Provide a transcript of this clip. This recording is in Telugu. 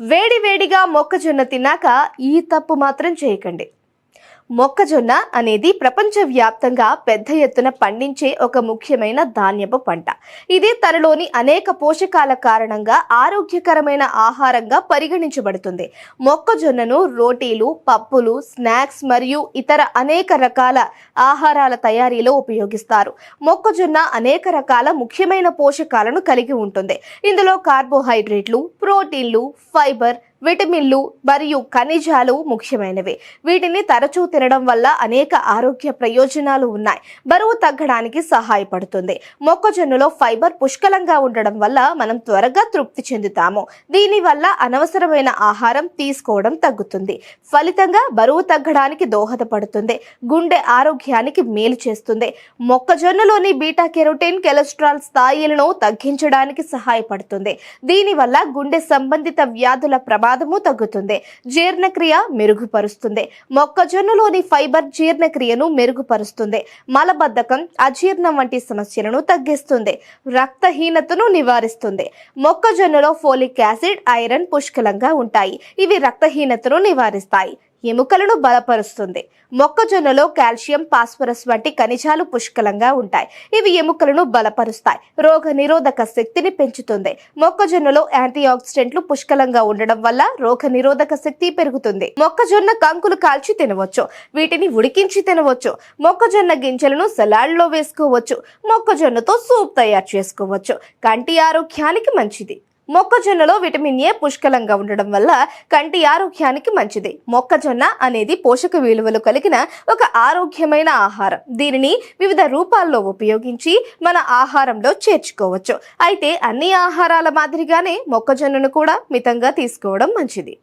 వేడి వేడిగా మొక్కజొన్న తిన్నాక ఈ తప్పు మాత్రం చేయకండి. మొక్కజొన్న అనేది ప్రపంచవ్యాప్తంగా పెద్ద ఎత్తున పండించే ఒక ముఖ్యమైన ధాన్యపు పంట. ఇది తనలోని అనేక పోషకాల కారణంగా ఆరోగ్యకరమైన ఆహారంగా పరిగణించబడుతుంది. మొక్కజొన్నను రోటీలు పప్పులు స్నాక్స్ మరియు ఇతర అనేక రకాల ఆహారాల తయారీలో ఉపయోగిస్తారు. మొక్కజొన్న అనేక రకాల ముఖ్యమైన పోషకాలను కలిగి ఉంటుంది. ఇందులో కార్బోహైడ్రేట్లు ప్రోటీన్లు ఫైబర్ విటమిన్లు మరియు ఖనిజాలు ముఖ్యమైనవి. వీటిని తరచూ తినడం వల్ల అనేక ఆరోగ్య ప్రయోజనాలు ఉన్నాయి. బరువు తగ్గడానికి సహాయపడుతుంది. మొక్కజొన్నలో ఫైబర్ పుష్కలంగా ఉండడం వల్ల మనం త్వరగా తృప్తి చెందుతాము. దీనివల్ల అనవసరమైన ఆహారం తీసుకోవడం తగ్గుతుంది. ఫలితంగా బరువు తగ్గడానికి దోహదపడుతుంది. గుండె ఆరోగ్యానికి మేలు చేస్తుంది. మొక్కజొన్నలోని బీటా కెరోటిన్ కొలెస్ట్రాల్ స్థాయిలను తగ్గించడానికి సహాయపడుతుంది. దీనివల్ల గుండె సంబంధిత వ్యాధుల ప్రమాదము తగ్గుతుంది. జీర్ణక్రియ మెరుగుపరుస్తుంది. మొక్కజొన్నలోని ఫైబర్ జీర్ణక్రియను మెరుగుపరుస్తుంది. మలబద్ధకం అజీర్ణం వంటి సమస్యలను తగ్గిస్తుంది. రక్తహీనతను నివారిస్తుంది. మొక్కజొన్నలో ఫోలిక్ యాసిడ్ ఐరన్ పుష్కలంగా ఉంటాయి. ఇవి రక్తహీనతను నివారిస్తాయి. ఎముకలను బలపరుస్తుంది. మొక్కజొన్నలో కాల్షియం పాస్పరస్ వంటి ఖనిజాలు పుష్కలంగా ఉంటాయి. ఇవి ఎముకలను బలపరుస్తాయి. రోగ నిరోధక శక్తిని పెంచుతుంది. మొక్కజొన్నలో యాంటీ ఆక్సిడెంట్లు పుష్కలంగా ఉండడం వల్ల రోగ నిరోధక శక్తి పెరుగుతుంది. మొక్కజొన్న కంకులు కాల్చి తినవచ్చు. వీటిని ఉడికించి తినవచ్చు. మొక్కజొన్న గింజలను సలాడ్లో వేసుకోవచ్చు. మొక్కజొన్నతో సూప్ తయారు చేసుకోవచ్చు. కంటి ఆరోగ్యానికి మంచిది. మొక్కజొన్నలో విటమిన్ ఏ పుష్కలంగా ఉండడం వల్ల కంటి ఆరోగ్యానికి మంచిది. మొక్కజొన్న అనేది పోషక విలువలు కలిగిన ఒక ఆరోగ్యమైన ఆహారం. దీనిని వివిధ రూపాల్లో ఉపయోగించి మన ఆహారంలో చేర్చుకోవచ్చు. అయితే అన్ని ఆహారాల మాదిరిగానే మొక్కజొన్నను కూడా మితంగా తీసుకోవడం మంచిది.